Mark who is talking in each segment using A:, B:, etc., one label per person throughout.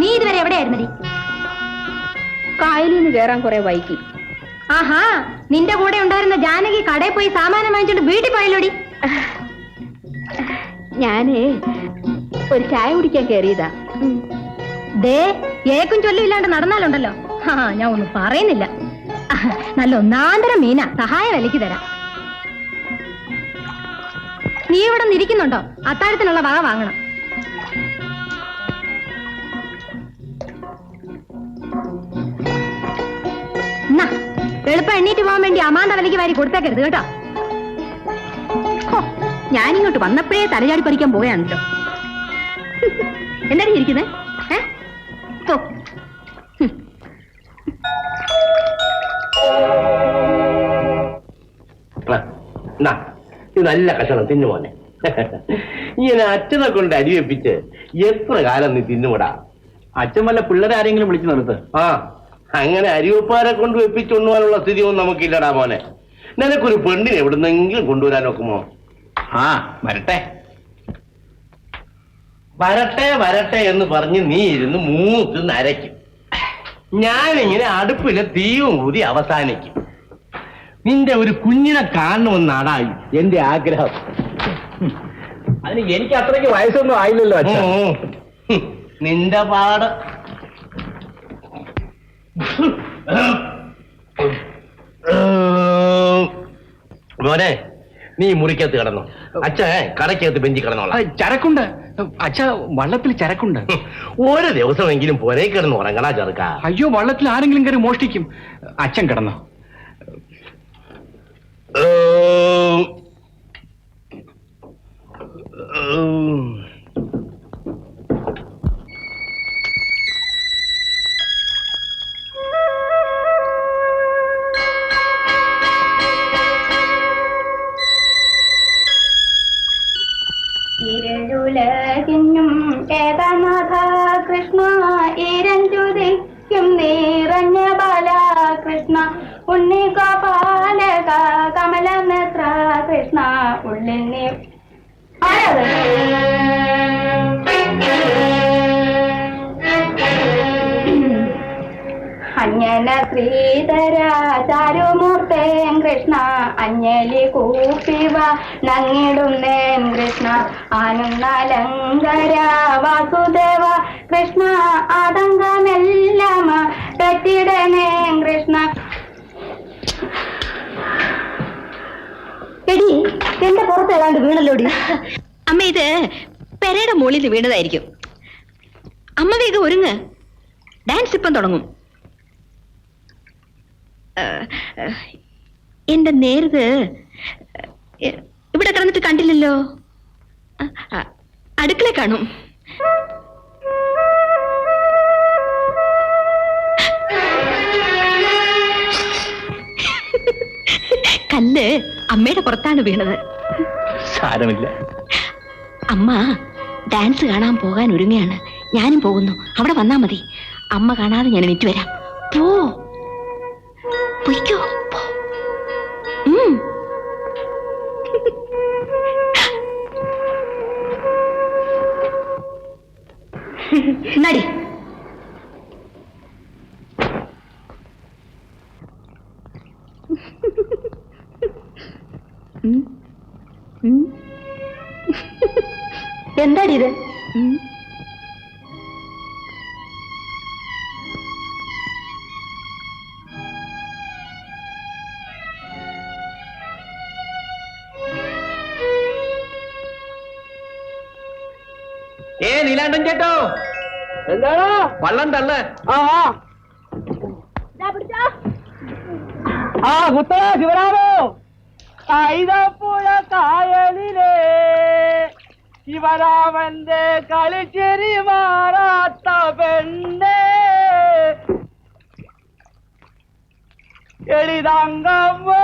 A: നീ ഇതുവരെ എവിടെയായിരുന്നു
B: കായലിൽ നിന്ന് കയറാൻ കുറെ വൈകി.
A: ആഹാ നിന്റെ കൂടെ ഉണ്ടായിരുന്ന ജാനകി കടയിൽ പോയി സാമാനം വാങ്ങിച്ചോണ്ട് വീട്ടിൽ പോയല്ലോടി?
B: ഞാനേ ഒരു ചായ കുടിക്കാൻ കയറിയതാ
A: ദേ ഏക്കും ചൊല്ലും ഇല്ലാണ്ട് നടന്നാലുണ്ടല്ലോ. ആ ഞാൻ ഒന്നും പറയുന്നില്ല. നല്ല ഒന്നാന്തരം മീന. സഹായ വിലക്ക് തരാം. നീ ഇവിടെ നിരിക്കുന്നുണ്ടോ അത്താഴത്തിനുള്ള വക വാങ്ങണം. എളുപ്പം എണ്ണീറ്റ് പോകാൻ വേണ്ടി അമാന്ത വിലയ്ക്ക് വാരി കൊടുത്തേക്കരുത് കേട്ടോ.
B: ഞാനിങ്ങോട്ട് വന്നപ്പോഴേ തലചാടി പറിക്കാൻ പോയാണല്ലോ എന്താണ് ഇരിക്കുന്നത് ഏ? ഓ.
C: എന്നാ, ഇത് നല്ല കഷണം തിന്നുമോനെ ഇങ്ങനെ അച്ഛനെ കൊണ്ട് അരി വെപ്പിച്ച് എത്ര കാലം നീ തിന്നുകൂടാ?
D: അച്ഛൻ വല്ല പിള്ളേരെ ആരെങ്കിലും വിളിച്ചു നിർത്ത്
C: ആ അങ്ങനെ അരിവപ്പാരെ കൊണ്ട് വെപ്പിച്ചുണ്ണുവാനുള്ള സ്ഥിതിയൊന്നും നമുക്കില്ലടാ മോനെ. നിനക്കൊരു പെണ്ണിനെ എവിടുന്നെങ്കിലും കൊണ്ടുവരാൻ നോക്കുമോ
D: ആ വരട്ടെ.
C: വരട്ടെ വരട്ടെ എന്ന് പറഞ്ഞ് നീ ഇരുന്ന് മൂത്ത് നരയ്ക്കും. ഞാനിങ്ങനെ അടുപ്പിലെ തീയും കൂടി അവസാനിക്കും. നിന്റെ ഒരു കുഞ്ഞിനെ കാണണമെന്നാടാ എന്റെ ആഗ്രഹം.
D: അതിന് എനിക്ക് അത്രയ്ക്ക് വയസ്സൊന്നും ആയില്ലല്ലോ അച്ഛൻ
C: നിന്റെ പാട്. മോനെ നീ മുറിക്കകത്ത് കിടന്നു. അച്ഛ കടക്കകത്ത് ബെഞ്ചി കിടന്നോളാം.
D: ചരക്കുണ്ട്. അച്ഛ വള്ളത്തിൽ ചരക്കുണ്ട്.
C: ഓരോ ഒരു ദിവസമെങ്കിലും പുരയിൽ കിടന്ന് ഉറങ്ങടാ ചെറുക്ക.
D: അയ്യോ വള്ളത്തിൽ ആരെങ്കിലും കയറി മോഷ്ടിക്കും. അച്ഛൻ കിടന്നോ.
A: ഇരുളുലകിന്നും കൃഷ്ണ ഇരഞ്ചുദിക്കും നിറഞ്ഞ ബാലകൃഷ്ണ. ഉണ്ണി ഗോപാലക കമലനേത്ര കൃഷ്ണ ഉള്ളിൽ നീ ആരത്? അഞ്ജന ശ്രീധര ചാരുമൂർത്തേൻ കൃഷ്ണ അഞ്ഞലി കൂപ്പിവ നങ്ങിടുന്നേൻ കൃഷ്ണ ആനന്ദലങ്കര വാസുദേവ കൃഷ്ണ ആതങ്കമെല്ലാം തെറ്റിടനേൻ കൃഷ്ണ എടി എന്റെ പുറത്ത് വീണല്ലോടി?
B: അമ്മ ഇത് പെരയുടെ മുകളിൽ വീണതായിരിക്കും. അമ്മ വേഗം ഒരുങ്ങ്. ഡാൻസ് ഇപ്പം തുടങ്ങും. എന്റെ നേരത് ഇവിടെ കിടന്നിട്ട് കണ്ടില്ലല്ലോ. അടുക്കള കാണും. കല്ല് അമ്മയുടെ പുറത്താണ് വീണത്.
D: സാരമില്ല.
B: അമ്മ ഡാൻസ് കാണാൻ പോകാൻ ഒരുങ്ങയാണ്. ഞാനും പോകുന്നു. അവിടെ വന്നാ മതി. അമ്മ കാണാതെ ഞാൻ എനിക്ക് വരാം. പോ. പൊയ്ക്കോ. നടി.
A: എന്താടി ഇത്?
D: ഏ നീലാണ്ടൻ ചേട്ടോ. എന്താണോ? വള്ളം തള്ള. ആ ആ. കുത്തോ ശിവരാമോ? കൈതപ്പുഴ சிவராமந்தே களிச்செறி மாறாத்த பெண்ணே. எளிதாங்கம்மோ.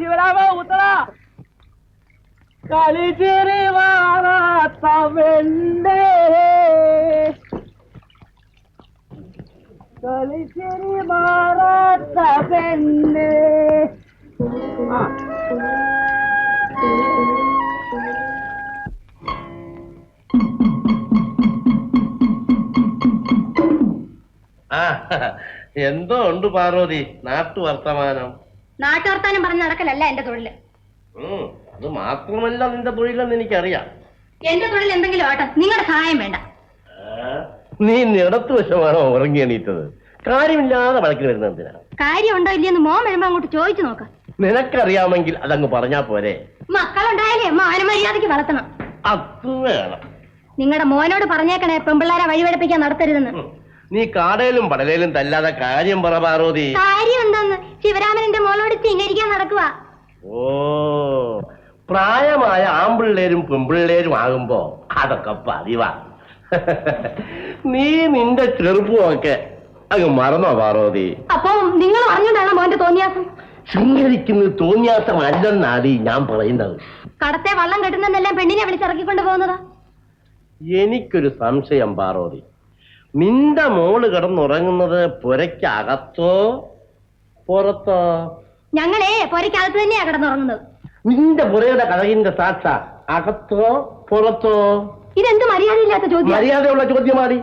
D: சிவராம உத்தரா களிச்செறி மாறாத்த பெண்ணே. களிச்செறி மாறாத்த பெண்ணே.
C: ആ എന്തോ ഉണ്ട് പാർവതി നാട്ടു വർത്തമാനം.
E: നാട്ടു നാട്ടുവർത്താനം പറഞ്ഞ് നടക്കലല്ല എന്റെ തൊഴിൽ.
C: ഉം, അത് മാത്രമല്ല നിന്റെ തൊഴിലെന്ന് എനിക്കറിയാം.
E: എന്റെ തൊഴിൽ എന്തെങ്കിലും ആട്ടെ നിങ്ങളുടെ സഹായം വേണ്ട.
C: ആ, നീ നിടത്ത് വശമാണോ ഉറങ്ങി എണീറ്റത്? കാര്യമില്ലാതെ വഴക്കിന് വരുന്ന എന്തിനാ?
E: കാര്യമുണ്ടോ ഇല്ലയെന്ന് മോൻ വരുമ്പോ അങ്ങോട്ട് ചോദിച്ചു നോക്കാം.
C: നിനക്കറിയാമെങ്കിൽ അതങ്ങ് പറഞ്ഞാ പോരെ.
E: മക്കളുണ്ടായാലേ അമ്മ മാനമര്യാദയ്ക്ക് വളർത്തണം.
C: അത് വേണം.
E: നിങ്ങളുടെ മോനോട് പറഞ്ഞേക്കണേ പെമ്പിള്ളാരെ വഴിപഠിപ്പിക്കാൻ നടത്തരുതെന്ന്.
C: ഉം. നീ കാടയിലും പടലയിലും തല്ലാതെ കാര്യം പറ പാർവതി.
E: കാര്യം എന്താന്ന് ശിവരാമൻ മോളോട് ചിങ്ങരിക്കാൻ നടക്കുക
C: ഓ പ്രായമായ ആമ്പിള്ളേരും പെമ്പിള്ളേരും ആകുമ്പോ അതൊക്കെ പതിവാ. നീ നിന്റെ ചെറുപ്പമൊക്കെ അങ്ങ് മറന്നോ പാർവതി?
E: അപ്പൊ നിങ്ങൾ പറഞ്ഞോണ്ടാണോ മോന്റെ തോന്നിയാസം?
C: ശൃംഗരിക്കുന്നത് തോന്നിയാസമല്ലെന്നാടി ഞാൻ പറയുന്നത്.
E: കടത്തെ വള്ളം കെട്ടുന്നെല്ലാം പെണ്ണിനെ വിളിച്ചിറക്കിക്കൊണ്ട് പോകുന്നതാ.
C: എനിക്കൊരു സംശയം പാർവതി. നിന്റെ മോൾ കിടന്നുറങ്ങുന്നത് പുരയ്ക്കകത്തോ? പുറത്തോ?
E: ഞങ്ങളെ പുരയ്ക്കകത്ത് തന്നെയാ കിടന്നുറങ്ങുന്നത്.
C: നിന്റെ പുരയുടെ കഥകിന്റെ സാക്ഷ അകത്തോ പുറത്തോ?
E: ഇതെന്ത് മര്യാദയില്ലാത്ത ചോദ്യം?
C: മര്യാദയുള്ള ചോദ്യമാടി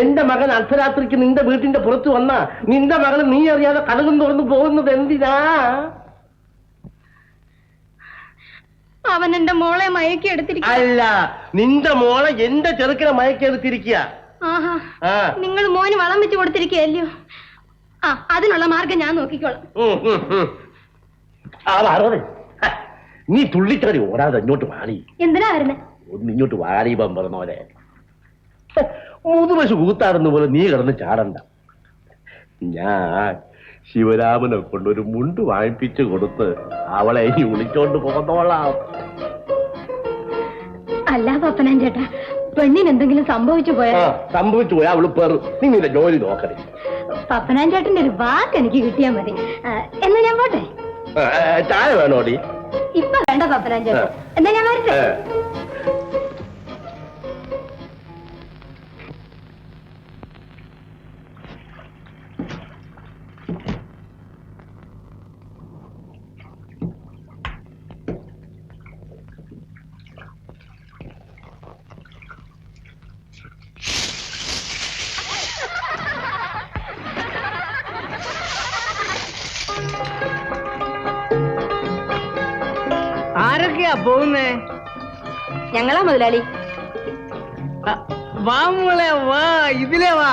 C: എന്റെ മകൻ അർദ്ധരാത്രിക്ക് നിന്റെ വീട്ടിന്റെ പുറത്ത് വന്ന നിന്റെ മകൾ നീ അറിയാതെ കടകും തുറന്നു പോകുന്നത് എന്തിനാ?
E: അവൻ എന്റെ മോളെ മയക്കി എടുത്തിരിക്കുക
C: അല്ല നിന്റെ മോളെ എന്റെ ചെറുക്കിനെ മയക്കെടുത്തിരിക്കുക
E: ആഹാ നിങ്ങൾ മോന് വളം വെച്ച് കൊടുത്തിരിക്കുകയല്ലയോ? ആ അതിനുള്ള മാർഗം ഞാൻ നോക്കിക്കോളാം.
C: നീ തുള്ളിച്ചാടി ഓടാതെ ഇങ്ങോട്ട് വാടി.
E: എന്തിനാ വരുന്നേ?
C: ഒന്ന് ഇങ്ങോട്ട് വാടി പറഞ്ഞോലെ മുതുവശു കൂത്താടുന്ന പോലെ നീ കിടന്ന് ചാടണ്ട. ഞാൻ ശിവരാമനെ കൊണ്ടൊരു മുണ്ട് വാങ്ങിപ്പിച്ച് കൊടുത്ത് അവളെ ഇനി വിളിച്ചോണ്ട് പോകുന്നോളാം
E: അല്ല പപ്പനാൻ ചേട്ടാ. പെണ്ണിന് എന്തെങ്കിലും സംഭവിച്ചു പോയാ?
C: സംഭവിച്ചു പോയാ അവൾ പേർ നീ നിന്റെ ജോലി നോക്കണേ
E: പപ്പനാൻ ചേട്ടന്റെ ഒരു വാക്ക് എനിക്ക് കിട്ടിയാ മതി. എന്നാ ഞാൻ പോട്ടെ?
C: ചായ വേണോടി
E: ഇപ്പൊ വേണ്ട പപ്പനാൻ ചേട്ടൻ. എന്നാ ഞാൻ വരട്ടെ?
F: ആരൊക്കെയാ പോകുന്നേ?
B: ഞങ്ങളാ മുതലാളി.
F: വാ മോളെ വാ ഇതിലേ വാ.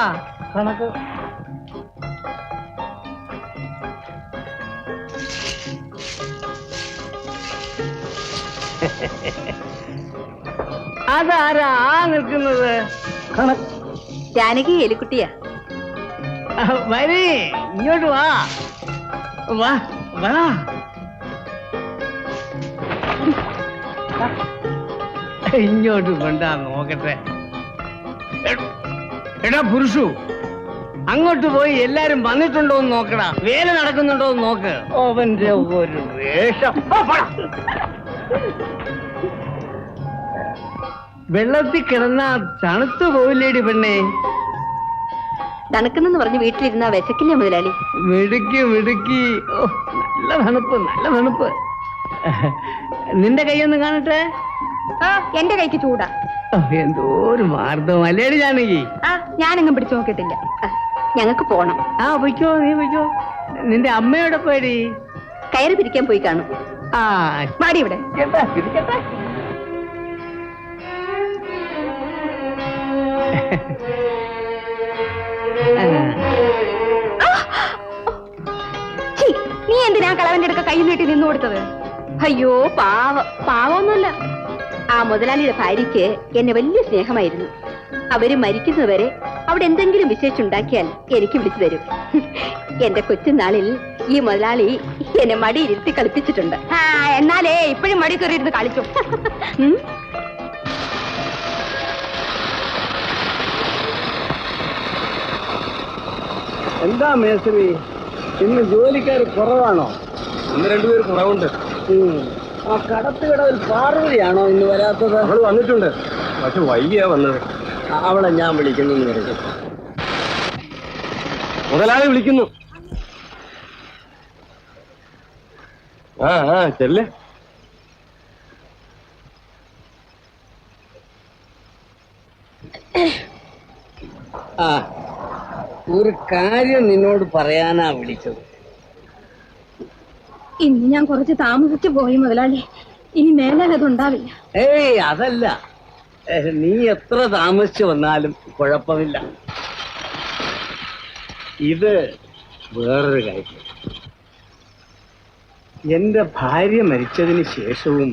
F: അതാരാ ആ നിൽക്കുന്നത്?
B: ജാനകി എലിക്കുട്ടിയാ.
F: വരേ വരി ഇങ്ങോട്ട് വാ. വാ വാ. ഇങ്ങോട്ട് കൊണ്ടാ നോക്കട്ടെ. എടാ പുരുഷു അങ്ങോട്ട് പോയി എല്ലാരും വന്നിട്ടുണ്ടോ എന്ന് നോക്കടാ. വേല നടക്കുന്നുണ്ടോ എന്ന് നോക്ക്. അവന്റെ ഒരു വേഷം. പോടാ. വെള്ളത്തിൽ കിടന്ന തണുത്തു പോയില്ലേടി പെണ്ണേ.
B: തണുക്കുന്നെന്ന് പറഞ്ഞ് വീട്ടിലിരുന്ന വിശക്കില്ലേ മുതലാളി?
F: മിടുക്കി മിടുക്കി. ഓ നല്ല തണുപ്പ് നല്ല തണുപ്പ്. നിന്റെ കൈയൊന്ന് കാണട്ടെ.
E: ആ എന്റെ കൈക്ക് ചൂടാ.
F: ഓ, എന്തോ ഒരു മാർദ്ദം അല്ലേടി ജാനകി?
E: ആ ഞാനെങ്ങും പിടിച്ചു നോക്കിയിട്ടില്ല.
B: ഞങ്ങക്ക് പോണം.
F: ആ പൊയ്ക്കോ നീ പൊയ്ക്കോ. നിന്റെ അമ്മയോടെ പോയടി?
B: കയറി പിരിക്കാൻ പോയി കാണും.
F: ആ.
E: മാടി ഇവിടെ.
F: ഇരിക്കട്ടെ, ഇരിക്കട്ടെ. ആ,
E: ഛീ, നീ എന്തിനാ കളവന്റെ അടുക്ക കൈ നീട്ടി നിന്നു കൊടുത്തത്?
B: അയ്യോ പാവ പാവമൊന്നുമല്ല ആ മുതലാളിയുടെ ഭാര്യയ്ക്ക് എന്നെ വലിയ സ്നേഹമായിരുന്നു. അവർ മരിക്കുന്നവരെ അവിടെ എന്തെങ്കിലും വിശേഷിച്ചുണ്ടാക്കിയാൽ എനിക്ക് വിളിച്ചു തരും. എന്റെ കൊച്ചുനാളിൽ ഈ മുതലാളി എന്നെ മടിയിലിരുത്തി കളിപ്പിച്ചിട്ടുണ്ട്.
E: ആ എന്നാലേ ഇപ്പോഴും മടി കയറിയിരുന്ന് കളിച്ചു?
F: എന്താ മേസ്ത്രി? ഇന്ന് ജോലിക്കാർ കുറവാണോ?
C: ഇന്ന് രണ്ടുപേർ കുറവുണ്ട്.
F: ആ കടത്തുകടവിൽ പാർവതിയാണോ ഇന്ന് വരാത്തത്?
C: അവൾ വന്നിട്ടുണ്ട്. പക്ഷെ വൈകിയാ വന്നത്.
F: അവളെ ഞാൻ വിളിക്കുന്നു.
C: മുതലാളി വിളിക്കുന്നു. ആ ആ ചെല്ലേ.
F: ആ ഒരു കാര്യം നിന്നോട് പറയാനാ വിളിച്ചത്.
E: ഇന്ന് ഞാൻ കുറച്ച് താമസിച്ചു പോയി മുതലാളി. ഇനി മേലാൽ അതുണ്ടാവില്ല.
F: ഏയ് അതല്ല. നീ എത്ര താമസിച്ചു വന്നാലും കുഴപ്പമില്ല. ഇത് വേറൊരു കാര്യം. എന്റെ ഭാര്യ മരിച്ചതിന് ശേഷവും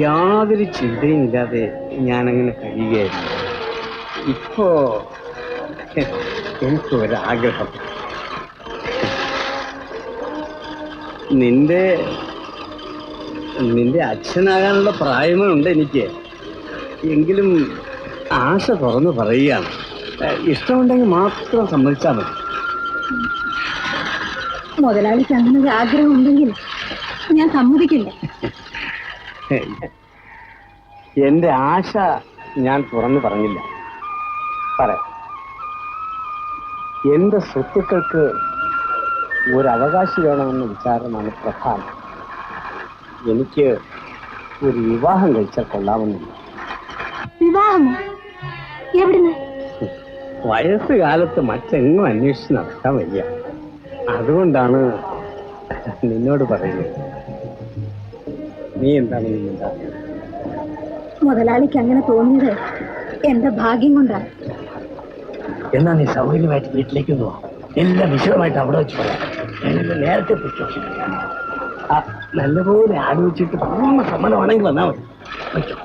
F: യാതൊരു ചിന്തയും ഇല്ലാതെ ഞാനങ്ങനെ കഴിയുകയായിരുന്നു. ഇപ്പോ എനിക്ക് നിന്റെ നിന്റെ അച്ഛനാകാനുള്ള പ്രായമേ ഉണ്ട് എനിക്ക്. എങ്കിലും ആശ തുറന്നു പറയുകയാണ്. ഇഷ്ടമുണ്ടെങ്കിൽ മാത്രം സമ്മതിച്ചാൽ മതി.
E: മുതലാളിക്ക് അങ്ങനെ ഒരു ആഗ്രഹം ഉണ്ടെങ്കിൽ ഞാൻ സമ്മതിക്കില്ല.
F: എന്റെ ആശ ഞാൻ തുറന്നു പറഞ്ഞില്ല. പറയാം എന്റെ സ്വത്തുക്കൾക്ക് ഒരു അവകാശി വേണമെന്ന വിചാരമാണ് പ്രധാനം. എനിക്ക് ഒരു വിവാഹം കഴിച്ചാൽ കൊള്ളാമെന്നില്ല.
E: വിവാഹമോ? എവിടുന്ന്?
F: വയസ്സുകാലത്ത് മറ്റെങ്ങും അന്വേഷിച്ച് നടക്കാൻ വയ്യ. അതുകൊണ്ടാണ് നിന്നോട് പറയുന്നത്. നീ എന്താണ്
E: മുതലാളിക്ക് അങ്ങനെ തോന്നിയത് എന്റെ ഭാഗ്യം കൊണ്ടാണ്.
F: എന്നാ നീ സൗകര്യമായിട്ട് വീട്ടിലേക്ക് പോ എല്ലാം വിശദമായിട്ട് അവിടെ വെച്ച് പറയാം. നേരത്തെ പിടിച്ചു ആ നല്ലപോലെ ആലോചിച്ചിട്ട് പൂർണ സമ്മതമാണെങ്കിൽ വന്നാൽ മതി. വെച്ചോ.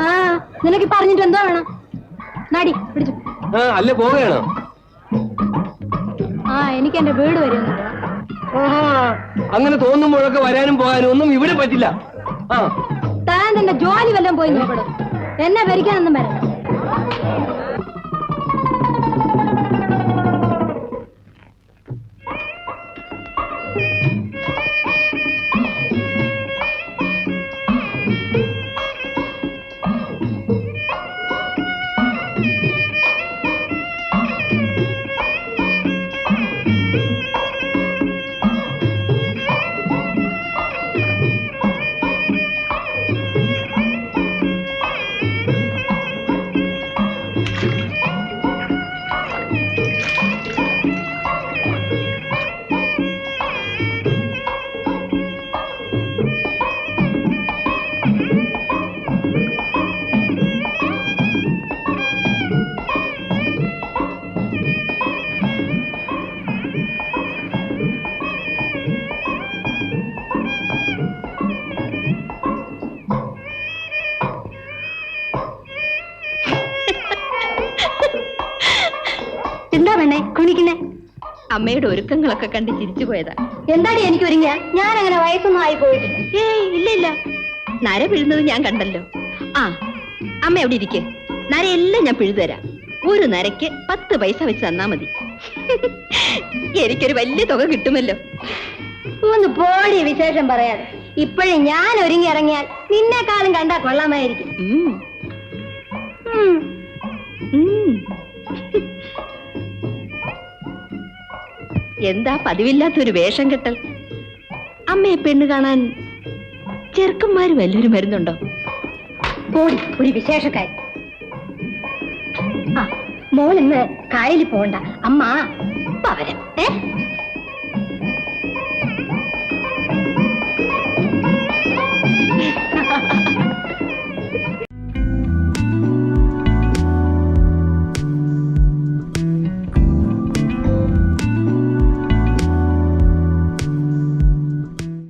E: ആ നിനക്ക് പറഞ്ഞിട്ട് എന്തോ വേണം. നാടി പിടിച്ചു.
C: ആ അല്ലേ പോവുകയാണോ?
E: ആ എനിക്ക് എന്റെ വീട് വരുന്നു
C: അങ്ങനെ തോന്നുമ്പോഴൊക്കെ വരാനും പോകാനും ഒന്നും ഇവിടെ പറ്റില്ല. ആ
E: താൻ എന്റെ ജോലി വല്ലതും പോയി നോക്കണം? എന്നെ ഭരിക്കാനൊന്നും വരണ്ട.
B: അമ്മയുടെ ഒരുക്കങ്ങളൊക്കെ കണ്ട് ചിരിച്ചു പോയതാ.
E: എന്താടി എനിക്ക് ഒരുങ്ങിയ? ഞാൻ അങ്ങനെ വയസ്സൊന്നും ആയി പോയിട്ടില്ല
B: ഏയ് ഇല്ല ഇല്ല. നര പിഴുന്നത് ഞാൻ കണ്ടല്ലോ. ആ അമ്മ എവിടെ ഇരിക്കെ? നരയെല്ലാം ഞാൻ പിഴുതരാം ഒരു നരയ്ക്ക് പത്ത് പൈസ വെച്ച് തന്നാ മതി. എനിക്കൊരു വലിയ തുക കിട്ടുമല്ലോ.
E: ഒന്ന് പോടി വിശേഷം പറയാതെ ഇപ്പോഴും ഞാൻ ഒരുങ്ങി ഇറങ്ങിയാൽ നിന്നെക്കാളും കണ്ടാ കൊള്ളാമായിരിക്കും.
B: ഉം,
E: ഉം.
B: എന്താ പതിവില്ലാത്തൊരു വേഷം കെട്ടൽ? അമ്മയെ പെണ്ണ് കാണാൻ ചെറുക്കന്മാര് വല്ലൊരു മരുന്നുണ്ടോ?
E: പോടി ഒരു വിശേഷക്കാരി. ആ മോൾ ഇന്ന് കായലിൽ പോണ്ട അമ്മ പവരം വരാം ഏ?